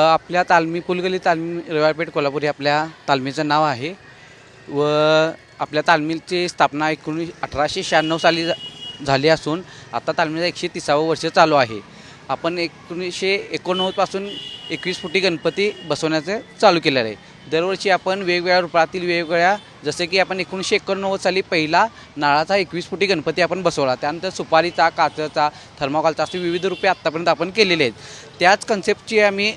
आपल्या तालमी पुलगली तालमी रविवारपेठ कोल्हापूर हे आपल्या तालमीचं नाव आहे. व आपल्या तालमीची स्थापना एकोणीस अठराशे शहाण्णव साली झाली असून आता तालमीचं एकशे तिसावं वर्ष चालू आहे. आपण एकोणीसशे एकोणनव्वदपासून एकवीस फुटी गणपती बसवण्याचं चालू केलेलं आहे. दरवर्षी आपण वेगवेगळ्या रूपातील वेगवेगळ्या जसे की आपण एकोणीसशे एकोणनव्वद साली पहिला नाळाचा एकवीस फुटी गणपती आपण बसवला. त्यानंतर सुपारीचा काचचा थर्माकॉलचा असे विविध रूपे आत्तापर्यंत आपण केलेले आहेत. त्याच कन्सेप्टची आम्ही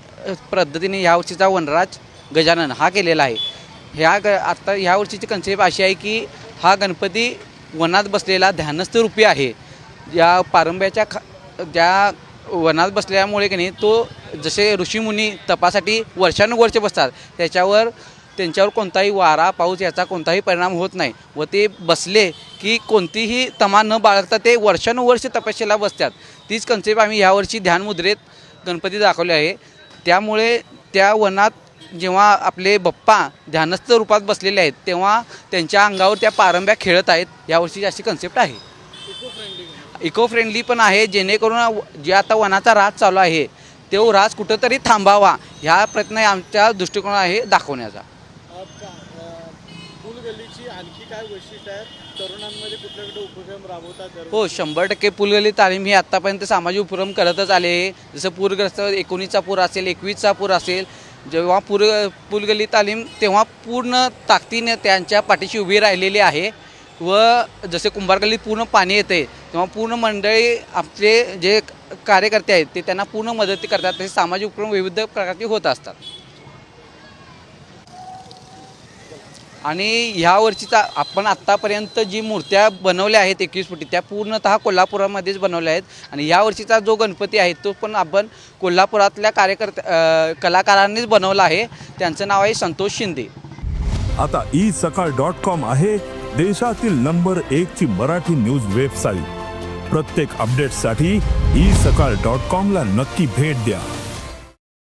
पद्धतीने ह्या वर्षीचा वनराज गजानन हा केलेला आहे. ह्या ग आत्ता ह्या वर्षीची कन्सेप्ट अशी आहे की हा गणपती वनात बसलेला ध्यानस्थ रूपी आहे. या पारंब्याच्या खा ज्या वनात बसल्यामुळे की नाही तो जसे ऋषीमुनी तपासाठी वर्षानुवर्षे बसतात. त्याच्यावर त्यांच्यावर कोणताही वारा पाऊस याचा कोणताही परिणाम होत नाही. व ते बसले की कोणतीही तमा न बाळगता ते वर्षानुवर्ष तपस्येला बसतात. तीच कन्सेप्ट आम्ही ह्यावर्षी ध्यानमुद्रेत गणपती दाखवले आहे. त्यामुळे त्या वनात जेव्हा आपले बप्पा ध्यानस्थ रूपात बसलेले आहेत तेव्हा त्यांच्या अंगावर त्या पारंब्या खेळत आहेत. यावर्षी अशी कन्सेप्ट आहे. इको फ्रेंडली पण आहे जेणेकरून जे आता वनाचा राज चालू आहे तो राज कुठंतरी थांबावा. ह्या प्रयत्न आमच्या दृष्टिकोन आहे दाखवण्याचा. आणखी काय वैशिष्ट्य तरुणांमध्ये कुठल्या कुठे उपक्रम राबवतात हो शंभर टक्के पुलगली तालीम ही आत्तापर्यंत सामाजिक उपक्रम करतच आले आहे. जसं पूरग्रस्त एकोणीसचा पूर असेल एकवीसचा पूर असेल जेव्हा पूर पुलगली तालीम तेव्हा पूर्ण ताकदीने त्यांच्या पाठीशी उभी राहिलेली आहे. व जसे कुंभारगल्लीत पूर्ण पाणी येते तेव्हा पूर्ण मंडळी आपले जे कार्यकर्ते आहेत ते त्यांना पूर्ण मदती करतात. तसे सामाजिक उपक्रम विविध प्रकारचे होत असतात. आणि ह्या वर्षीचा आपण आत्तापर्यंत जी मूर्त्या बनवल्या आहेत एकवीस फुटी त्या पूर्णतः कोल्हापुरामध्येच बनवल्या आहेत. आणि या वर्षीचा जो गणपती आहे तो पण आपण कोल्हापुरातल्या कार्यकर्त्या कलाकारांनीच बनवला आहे. त्यांचं नाव आहे संतोष शिंदे. आता ई सकाळ डॉट कॉम आहे देशातील नंबर एक ची मराठी न्यूज वेबसाईट. प्रत्येक अपडेटसाठी ई सकाळ डॉट कॉमला नक्की भेट द्या.